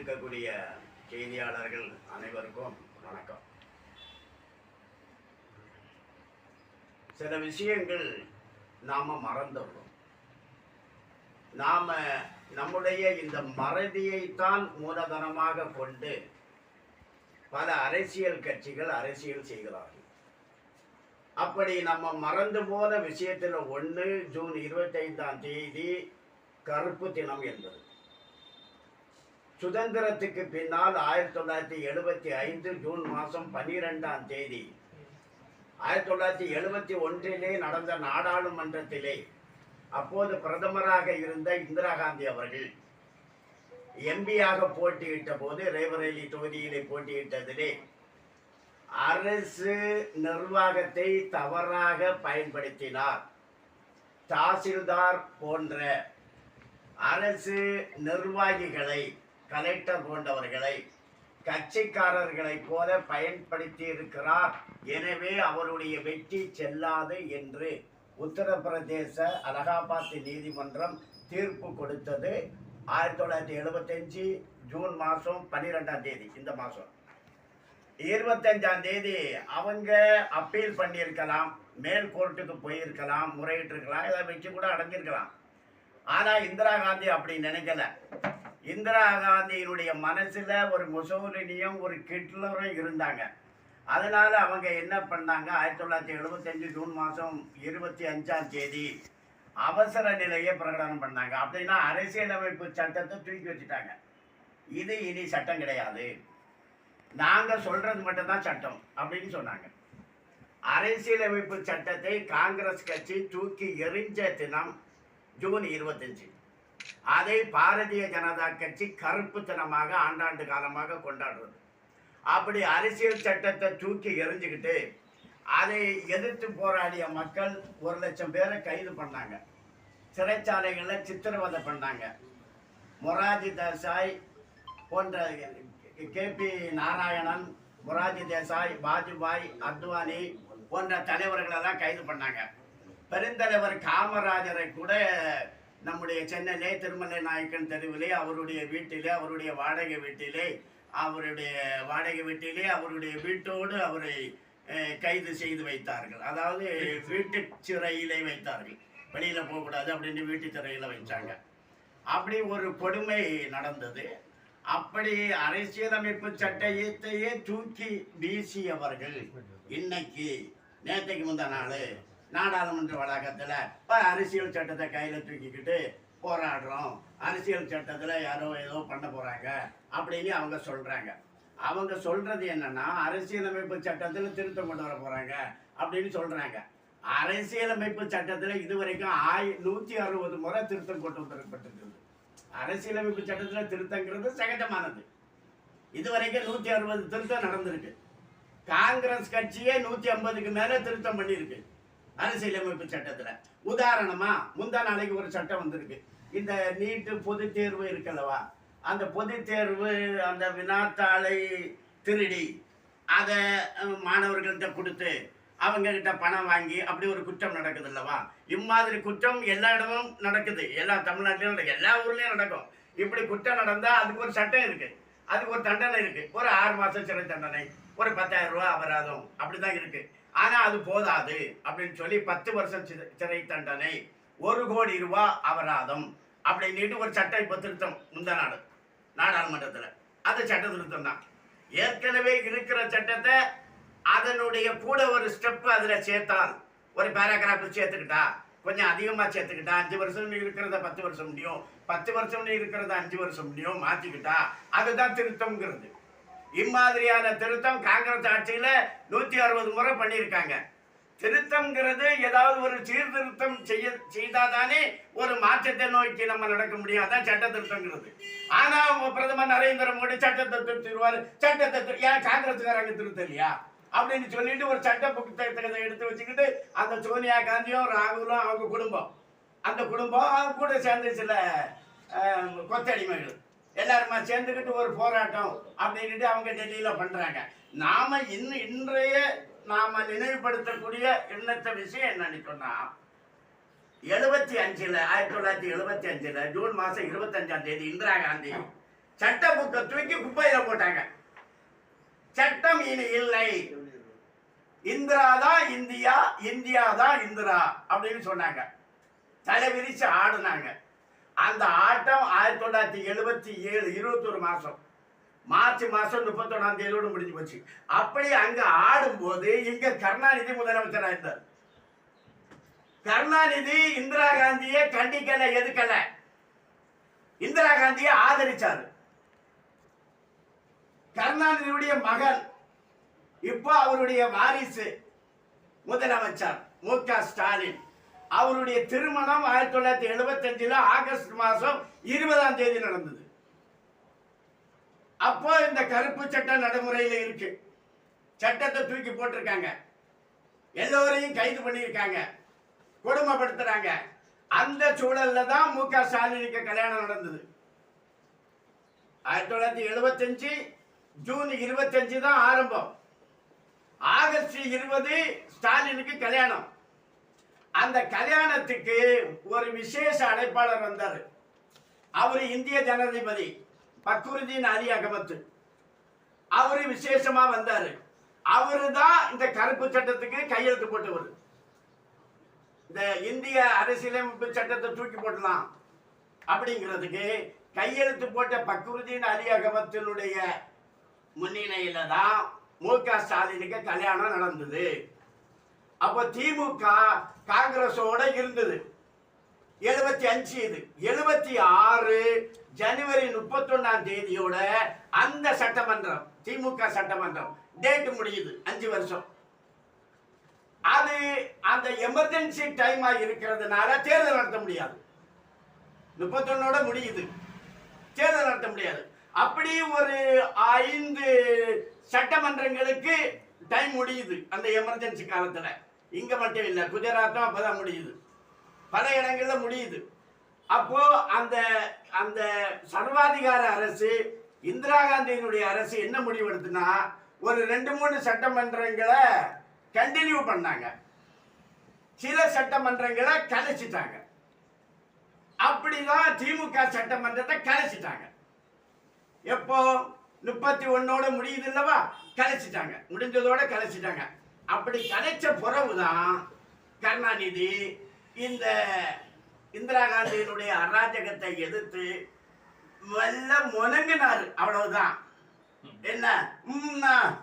இருக்கக்கூடிய செய்தியாளர்கள் அனைவருக்கும் வணக்கம். சில விஷயங்கள் நாம மறந்துடுறோம். நாம நம்முடைய இந்த மறதியைத்தான் மூலதனமாக கொண்டு பல அரசியல் கட்சிகள் அரசியல் செய்கிறார்கள். அப்படி நம்ம மறந்து போன விஷயத்தில் ஒன்று ஜூன் இருபத்தைந்தாம் தேதி கருப்பு தினம் என்பது. சுதந்திரத்துக்கு பின்னால் ஆயிரத்தி தொள்ளாயிரத்தி எழுபத்தி ஐந்து ஜூன் மாதம் பன்னிரெண்டாம் தேதி. ஆயிரத்தி தொள்ளாயிரத்தி எழுபத்தி ஒன்றிலே நடந்த நாடாளுமன்றத்திலே அப்போது பிரதமராக இருந்த இந்திரா காந்தி அவர்கள் எம்பியாக போட்டியிட்ட போது ரேபரேலி தொகுதியிலே போட்டியிட்டதிலே அரசு நிர்வாகத்தை தவறாக பயன்படுத்தினார். தாசில்தார் போன்ற அரசு நிர்வாகிகளை கலெக்டர் போன்றவர்களை கட்சிக்காரர்களைப் போல பயன்படுத்தி இருக்கிறார். எனவே அவருடைய வெற்றி செல்லாது என்று உத்தரப்பிரதேச அலகாபாத் நீதிமன்றம் தீர்ப்பு கொடுத்தது. ஆயிரத்தி தொள்ளாயிரத்தி எழுபத்தஞ்சு ஜூன் மாதம் பன்னிரெண்டாம் தேதி இந்த மாதம். இருபத்தஞ்சாம் தேதி அவங்க அப்பீல் பண்ணியிருக்கலாம் மேல் கோர்ட்டுக்கு போயிருக்கலாம் முறையிட்டிருக்கலாம் இதை வச்சு கூட அடைஞ்சிருக்கலாம். ஆனால் இந்திரா காந்தி அப்படி நினைக்கல. இந்திரா காந்தியினுடைய மனசில் ஒரு முசோலினியும் ஒரு கிட்லரும் இருந்தாங்க. அதனால் அவங்க என்ன பண்ணாங்க? ஆயிரத்தி தொள்ளாயிரத்தி எழுபத்தஞ்சு ஜூன் மாதம் இருபத்தி அஞ்சாம் தேதி அவசர நிலையை பிரகடனம் பண்ணாங்க. அப்படின்னா அரசியலமைப்பு சட்டத்தை தூக்கி வச்சுட்டாங்க. இது இனி சட்டம் கிடையாது. நாங்கள் சொல்கிறது மட்டும்தான் சட்டம் அப்படின்னு சொன்னாங்க. அரசியலமைப்பு சட்டத்தை காங்கிரஸ் கட்சி தூக்கி எறிஞ்ச தினம் ஜூன் இருபத்தஞ்சு. அதை பாரதிய ஜனதா கட்சி கருப்பு தனமாக ஆண்டாண்டு காலமாக கொண்டாடுறது. அப்படி அரசியல் சட்டத்தை தூக்கி எரிஞ்சுக்கிட்டு அதை எதிர்த்து போராடிய மக்கள் ஒரு லட்சம் பேரை கைது பண்ணாங்க. சிறைச்சாலைகளில் சித்திரவதை பண்ணாங்க. மொராஜி தேசாய் போன்ற கேபி நாராயணன் மொராஜி தேசாய் வாஜ்பாய் அத்வானி போன்ற தலைவர்களெல்லாம் கைது பண்ணாங்க. பெருந்தலைவர் காமராஜரை கூட நம்முடைய சென்னையிலே திருமலை நாயக்கன் தெருவிலே அவருடைய வீட்டிலே அவருடைய வாடகை வீட்டிலே அவருடைய வாடகை வீட்டிலே அவருடைய வீட்டோடு அவரை கைது செய்து வைத்தார்கள். அதாவது வீட்டு சிறையிலே வைத்தார்கள். வெளியில் போகக்கூடாது அப்படின்னு வீட்டு சிறையில் வைச்சாங்க. அப்படி ஒரு கொடுமை நடந்தது. அப்படி அரசியலமைப்பு சட்டத்தையே தூக்கி வீசியவர்கள் இன்னைக்கு நேற்றைக்கு முந்த நாள் நாடாளுமன்ற வளாகத்தில் இப்போ அரசியல் சட்டத்தை கையில் தூக்கிக்கிட்டு போராடுறோம். அரசியல் சட்டத்தில் யாரோ ஏதோ பண்ண போகிறாங்க அப்படின்னு அவங்க சொல்கிறாங்க அவங்க சொல்கிறது என்னன்னா அரசியலமைப்பு சட்டத்தில் திருத்தம் கொண்டு வர போகிறாங்க அப்படின்னு சொல்கிறாங்க அரசியலமைப்பு சட்டத்தில் இதுவரைக்கும் ஆய் நூற்றி அறுபது முறை திருத்தம் கொண்டு வரப்பட்டிருக்கிறது அரசியலமைப்பு சட்டத்தில் திருத்தங்கிறது சகஜமானது. இதுவரைக்கும் நூற்றி அறுபது திருத்தம் நடந்திருக்கு. காங்கிரஸ் கட்சியே நூற்றி ஐம்பதுக்கு மேலே திருத்தம் பண்ணியிருக்கு. அரசியலமைப்பு சட்டத்தில். உதாரணமாக முந்தா நாளைக்கு ஒரு சட்டம் வந்திருக்கு. இந்த நீட்டு பொது தேர்வு இருக்கல்லவா? அந்த பொது தேர்வு அந்த வினாத்தாளை திருடி அதை மாணவர்கள்ட்ட கொடுத்து அவங்ககிட்ட பணம் வாங்கி அப்படி ஒரு குற்றம் நடக்குது அல்லவா இம்மாதிரி குற்றம் எல்லா இடமும் நடக்குது. எல்லா தமிழ்நாட்டிலும் நடக்கும் எல்லா ஊர்லேயும் நடக்கும். இப்படி குற்றம் நடந்தால் அதுக்கு ஒரு சட்டம் இருக்குது அதுக்கு ஒரு தண்டனை இருக்குது ஒரு ஆறு மாதம் சிறை தண்டனை ஒரு பத்தாயிரம் ரூபா அபராதம் அப்படிதான் இருக்குது ஆனா அது போதாது அப்படின்னு சொல்லி பத்து வருஷம் சிறை- சிறை தண்டனை ஒரு கோடி ரூபா அபராதம் அப்படின்ட்டு ஒரு சட்டம் இப்போ திருத்தம் முந்த நாடு நாடாளுமன்றத்தில். அது சட்ட திருத்தம் தான். ஏற்கனவே இருக்கிற சட்டத்தை அதனுடைய கூட ஒரு ஸ்டெப் அதில் சேர்த்தால் ஒரு பேராகிராஃப் சேர்த்துக்கிட்டா கொஞ்சம் அதிகமாக சேர்த்துக்கிட்டா அஞ்சு வருஷம் இருக்கிறத பத்து வருஷம் முடியும் பத்து வருஷம் இருக்கிறத அஞ்சு வருஷம் முடியும் மாற்றிக்கிட்டா அதுதான் திருத்தம்ங்கிறது. இம்மாதிரியான திருத்தம் காங்கிரஸ் ஆட்சியில் நூற்றி அறுபது முறை பண்ணியிருக்காங்க. திருத்தம்ங்கிறது ஏதாவது ஒரு சீர்திருத்தம் செய்ய செய்தாதானே ஒரு மாற்றத்தை நோக்கி நம்ம நடக்க முடியும். அதான் சட்ட திருத்தங்கிறது. ஆனால் பிரதமர் நரேந்திர மோடி சட்டத்தை திருத்திடுவார் சட்டத்தை ஏன் காங்கிரஸ்காரங்க திருத்தலையா? அப்படின்னு சொல்லிட்டு ஒரு சட்ட புத்தகத்தை எடுத்து வச்சுக்கிட்டு அந்த சோனியா காந்தியும் ராகுலும் அவங்க குடும்பம். அந்த குடும்பம் அவங்க கூட சேர்ந்து சில கொத்தடிமைகள். எல்லாருமா சேர்ந்துக்கிட்டு ஒரு போராட்டம் அப்படின்ட்டு அவங்க டெல்லியில் பண்ணுறாங்க நாம் இன்னும் இன்றைய நாம் நினைவுபடுத்தக்கூடிய இன்னத்த விஷயம் என்னன்னு எழுபத்தி அஞ்சில் ஆயிரத்தி தொள்ளாயிரத்தி எழுபத்தி அஞ்சில் ஜூன் மாதம் இருபத்தஞ்சாம் தேதி இந்திரா காந்தி சட்ட புக்கை தூக்கி குப்பையில் போட்டாங்க. சட்டம் இனி இல்லை. இந்திரா தான் இந்தியா இந்தியா தான் இந்திரா அப்படின்னு சொன்னாங்க. தலைவிரிச்சு ஆடுனாங்க. அந்த ஆட்டம் ஆயிரத்தி தொள்ளாயிரத்தி எழுபத்தி ஏழு இருபத்தொரு மாதம் மார்ச் மாதம் முப்பத்தொன்னாம் தேதியோடு முடிஞ்சு போச்சு. அப்படி அங்கே ஆடும்போது இங்கே கருணாநிதி முதலமைச்சராக இருந்தார். கருணாநிதி இந்திரா காந்தியை கண்டிக்கல எதுக்கல? இந்திரா காந்தியை ஆதரிச்சாரு. கருணாநிதியுடைய மகன் இப்போ அவருடைய வாரிசு முதலமைச்சர் மு க ஸ்டாலின். அவருடைய திருமணம் ஆயிரத்தி தொள்ளாயிரத்தி எழுபத்தஞ்சில் ஆகஸ்ட் மாதம் இருபதாம் தேதி நடந்தது. அப்போ இந்த கருப்பு சட்டம் நடைமுறையில் இருக்கு. சட்டத்தை தூக்கி போட்டிருக்காங்க. எல்லோரையும் கைது பண்ணியிருக்காங்க. கொடுமைப்படுத்துறாங்க. அந்த சூழல்ல தான் மு க ஸ்டாலினுக்கு கல்யாணம் நடந்தது. ஆயிரத்தி தொள்ளாயிரத்தி எழுபத்தஞ்சு ஜூன் இருபத்தஞ்சு தான் ஆரம்பம். ஆகஸ்ட் இருபது ஸ்டாலினுக்கு கல்யாணம். அந்த கல்யாணத்துக்கு ஒரு விசேஷ அழைப்பாளர் வந்தார். அவர் இந்திய ஜனாதிபதி பக்ருதீன் அலி அகமத்து அவர் விசேஷமா வந்தார். அவரு தான் இந்த கருப்பு சட்டத்துக்கு கையெழுத்து போட்டவர். இந்த இந்திய அரசியலமைப்பு சட்டத்தை தூக்கி போடலாம் அப்படிங்கிறதுக்கு கையெழுத்து போட்ட பக்ருதீன் அலி அகமத்தினுடைய முன்னிலையில தான் மு க ஸ்டாலினுக்கு கல்யாணம் நடந்தது. அப்போ திமுக காங்கிரஸோட இருந்தது. எழுபத்தி அஞ்சு இது. எழுபத்தி ஆறு ஜனவரி முப்பத்தொன்னாம் தேதியோட அந்த சட்டமன்றம் திமுக சட்டமன்றம் டேட் முடியுது அஞ்சு வருஷம். அது அந்த எமர்ஜென்சி டைமா இருக்கிறதுனால தேர்தல் நடத்த முடியாது. முப்பத்தொன்னோட முடியுது. தேர்தல் நடத்த முடியாது. அப்படி ஒரு ஐந்து சட்டமன்றங்களுக்கு டைம் முடியுது அந்த எமர்ஜென்சி காலத்துல. இங்க மட்டும் இல்லை குஜராத்தும் அப்பதான் முடியுது. பல இடங்கள்ல முடியுது. அப்போ அந்த அந்த சர்வாதிகார அரசு இந்திரா காந்தியினுடைய அரசு என்ன முடிவெடுத்துனா ஒரு ரெண்டு மூணு சட்டமன்றங்களை கண்டினியூ பண்ணாங்க. சில சட்டமன்றங்களை கலைச்சிட்டாங்க. அப்படிதான் திமுக சட்டமன்றத்தை கலைச்சிட்டாங்க. எப்போ? முப்பத்தி ஒன்னோட முடியுது இல்லவா கலைச்சிட்டாங்க. முடிஞ்சதோட கலைச்சிட்டாங்க. அப்படி கதைச்ச பிறகுதான் கருணாநிதி. இந்த இந்திரா காந்தியினுடைய அராஜகத்தை எதிர்த்து மெல்ல முணங்கினார் அவ்வளவுதான். என்ன?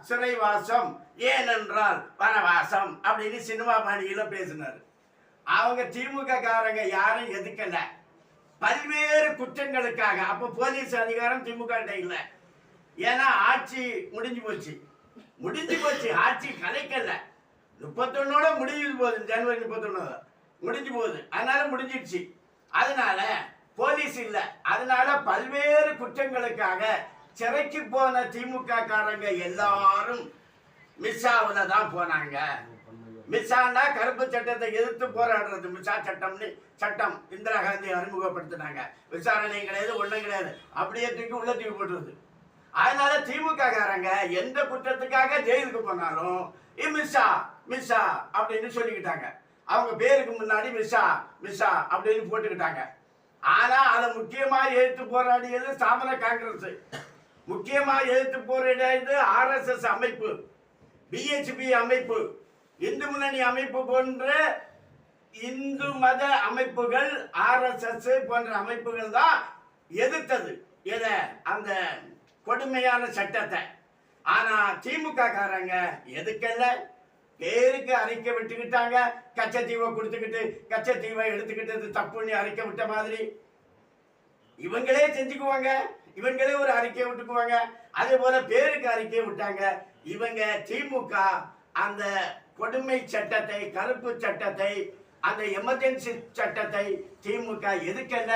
சிறைவாசம் ஏனென்றால் வனவாசம் அப்படின்னு சினிமா பாணியில பேசினார். அவங்க திமுக காரங்க யாரும் எதுக்கல பல்வேறு குற்றங்களுக்காக. அப்ப போலீஸ் அதிகாரம் திமுக இல்லை. ஏன்னா ஆட்சி முடிஞ்சு போச்சு. முடிஞ்சு போச்சு. ஆட்சி கலைக்கல. முப்பத்தொன்னோட முடிஞ்சு போகுது. ஜனவரி முப்பத்தொன்னோட. முடிஞ்சு போகுது. அதனால முடிஞ்சிடுச்சு. அதனால போலீஸ் இல்லை. அதனால பல்வேறு குற்றங்களுக்காக சிறைக்கு போன திமுக காரங்க எல்லாரும் மிஸ்ஸாவுல தான் போனாங்க. மிஸ்ஸானா கருப்பு சட்டத்தை எதிர்த்து போராடுறது. மிஸ்ஸா சட்டம்னு சட்டம் இந்திரா காந்தி அறிமுகப்படுத்தினாங்க. விசாரணை கிடையாது ஒன்றும் கிடையாது. அப்படியே தூக்கி உள்ள தூக்கி போட்டுருது. அதனால திமுக காரங்க எந்த குற்றத்துக்காக ஜெயிலுக்கு போனாலும் "ஏ, மிஸ்ஸா மிஸ்ஸா அப்படின்னு சொல்லிக்கிட்டாங்க. அவங்க பேருக்கு முன்னாடி மிஸ்ஸா மிஸ்ஸா அப்படின்னு போட்டுக்கிட்டாங்க. ஆனா அதை முக்கியமா எழுத்து போராடியது சாமர காங்கிரஸ். முக்கியமா எழுத்து போராடியது ஆர்எஸ்எஸ் அமைப்பு பிஹெச்பி அமைப்பு. இந்து முன்னணி அமைப்பு போன்ற இந்து மத அமைப்புகள் ஆர்எஸ்எஸ் போன்ற அமைப்புகள் தான் எதிர்த்தது. எதை? அந்த கொடுமையான சட்டத்தை. ஆனா திமுக காரங்க எதுக்கல்ல? பேருக்கு அறிக்கை விட்டுக்கிட்டாங்க. கச்சத்தீவை கொடுத்துக்கிட்டு கச்சத்தீவை எடுத்துக்கிட்டது தப்புன்னு அறிக்கை விட்ட மாதிரி. இவங்களே செஞ்சுக்குவாங்க. இவங்களே ஒரு அறிக்கையை விட்டுக்குவாங்க. அதே போல பேருக்கு அறிக்கையை விட்டாங்க. இவங்க திமுக அந்த கொடுமை சட்டத்தை கருப்பு சட்டத்தை அந்த எமர்ஜென்சி சட்டத்தை திமுக எதுக்கல்ல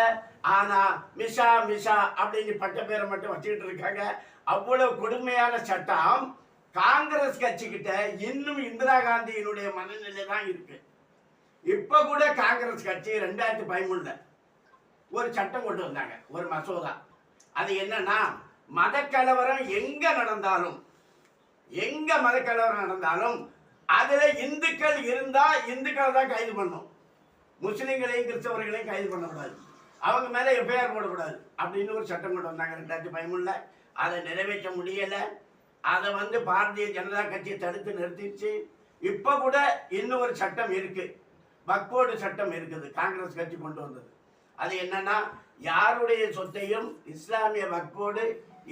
ஆனா மிஷா மிஷா அப்படின்னு பட்ட பேரை மட்டும் வச்சுக்கிட்டு இருக்காங்க. அவ்வளவு கொடுமையான சட்டம் காங்கிரஸ் கட்சிக்கிட்ட இன்னும் இந்திரா காந்தியினுடைய மனநிலை தான் இருக்கு. இப்ப கூட காங்கிரஸ் கட்சி ரெண்டாயிரத்தி பதிமூணுல ஒரு சட்டம் கொண்டு வந்தாங்க ஒரு மசோதா. அது என்னன்னா மத கலவரம் எங்க நடந்தாலும் எங்க மத கலவரம் நடந்தாலும் அதுல இந்துக்கள் இருந்தா இந்துக்களை தான் கைது பண்ணும் முஸ்லீம்களையும் கிறிஸ்தவர்களையும் கைது பண்ணக்கூடாது. அவங்க மேல எஃப்ஐஆர் போடக்கூடாது. அப்படின்னு ஒரு சட்டம் கொண்டு வந்தாங்க. ரெண்டாயிரத்தி பதிமூணுல அதை நிறைவேற்ற முடியலை. அதை வந்து பாரதிய ஜனதா கட்சியை தடுத்து நிறுத்திடுச்சு. இப்போ கூட இன்னும் ஒரு சட்டம் இருக்கு. பக்வோடு சட்டம் இருக்குது. காங்கிரஸ் கட்சி கொண்டு வந்தது. அது என்னன்னா யாருடைய சொத்தையும் இஸ்லாமிய வக்போர்டு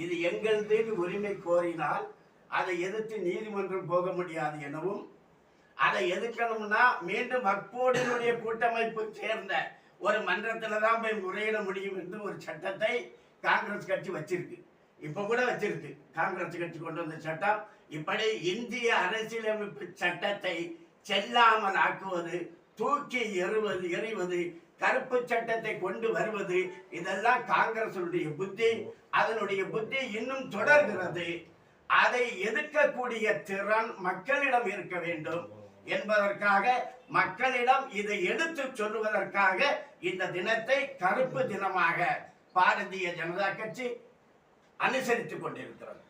இது எங்களது உரிமை கோரினால் அதை எதிர்த்து நீதிமன்றம் போக முடியாது எனவும் அதை எதிர்க்கணும்னா மீண்டும் வக்போர்டினுடைய கூட்டமைப்பு சேர்ந்த ஒரு மன்றத்தில் தான் போய் முறையிட முடியும் என்று ஒரு சட்டத்தை காங்கிரஸ் கட்சி வச்சிருக்கு. இப்போ கூட வச்சிருக்கு. காங்கிரஸ் கட்சி கொண்டு வந்த சட்டம். இப்படி இந்திய அரசியலமைப்பு சட்டத்தை செல்லாமல் ஆக்குவது தூக்கி எறிவது எறிவது கருப்பு சட்டத்தை கொண்டு வருவது இதெல்லாம் காங்கிரசுடைய புத்தி. அதனுடைய புத்தி இன்னும் தொடர்கிறது. அதை எதிர்க்கக்கூடிய திறன் மக்களிடம் இருக்க வேண்டும் என்பதற்காக மக்களிடம் இதை எடுத்து சொல்லுவதற்காக இந்த தினத்தை கருப்பு தினமாக பாரதிய ஜனதா கட்சி அனுசரித்துக் கொண்டிருக்கிறது.